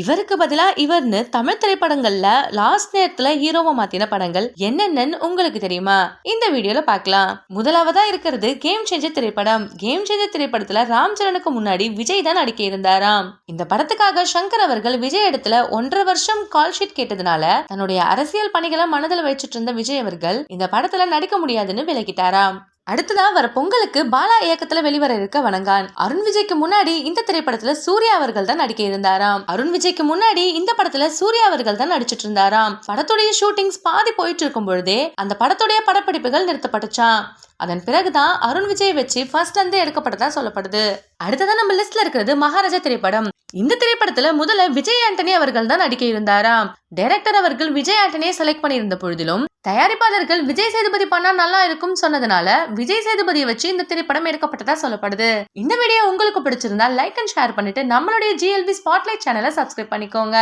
இவருக்கு பதிலா இவர்னு தமிழ் திரைப்படங்கள்ல லாஸ்ட் நேரத்துல ஹீரோவை மாத்தின படங்கள் என்னென்னு உங்களுக்கு தெரியுமா? இந்த வீடியோல பார்க்கலாம். முதலாவதா இருக்கிறது கேம் சேஞ்சர் திரைப்படம். கேம் சேஞ்சர் திரைப்படத்துல ராம் சரணுக்கு முன்னாடி விஜய் தான் நடிக்க இருந்தாராம். இந்த படத்துக்காக சங்கர் அவர்கள் விஜய் இடத்துல ஒன்றரை வருஷம் கால் ஷீட் கேட்டதுனால தன்னுடைய அரசியல் பணிகளை மனதில் வச்சிட்டு இருந்த விஜய் அவர்கள் இந்த படத்துல நடிக்க முடியாதுன்னு விலகிட்டாராம். அடுத்ததான் வர பொங்கலுக்கு பாலா இயக்கத்துல வெளிவர இருக்க வணங்கான். அருண் விஜய்க்கு முன்னாடி இந்த திரைப்படத்துல சூர்யா அவர்கள் தான் நடிக்க இருந்தாராம். அருண் விஜய்க்கு முன்னாடி இந்த படத்துல சூர்யா அவர்கள் தான் நடிச்சிட்டு இருந்தாராம். படத்துடைய ஷூட்டிங்ஸ் பாதி போயிட்டு இருக்கும் பொழுதே அந்த படத்துடைய படப்பிடிப்புகள் நிறுத்தப்பட்டுச்சாம். அதன் பிறகுதான் அருண் விஜய் வச்சு ஃபர்ஸ்ட் வந்து எடுக்கப்பட்டதா சொல்லப்படுது. அடுத்ததா நம்ம லிஸ்ட்ல இருக்கிறது மகாராஜா திரைப்படம். இந்த திரைப்படத்துல முதல்ல விஜய் ஆண்டனி அவர்கள் தான் நடிக்க இருந்தாராம். டைரக்டர் அவர்கள் விஜய் ஆண்டனியை செலக்ட் பண்ணியிருந்த பொழுதிலும் தயாரிப்பாளர்கள் விஜய் சேதுபதி பண்ணா நல்லா இருக்கும் சொன்னதுனால விஜய் சேதுபதியை வச்சு இந்த திரைப்படம் எடுக்கப்பட்டதா சொல்லப்படுது. இந்த வீடியோ உங்களுக்கு பிடிச்சிருந்தா லைக் அண்ட் ஷேர் பண்ணிட்டு நம்மளுடைய ஜிஎல்பி ஸ்பாட்லைட் சேனலை சப்ஸ்கிரைப் பண்ணிக்கோங்க.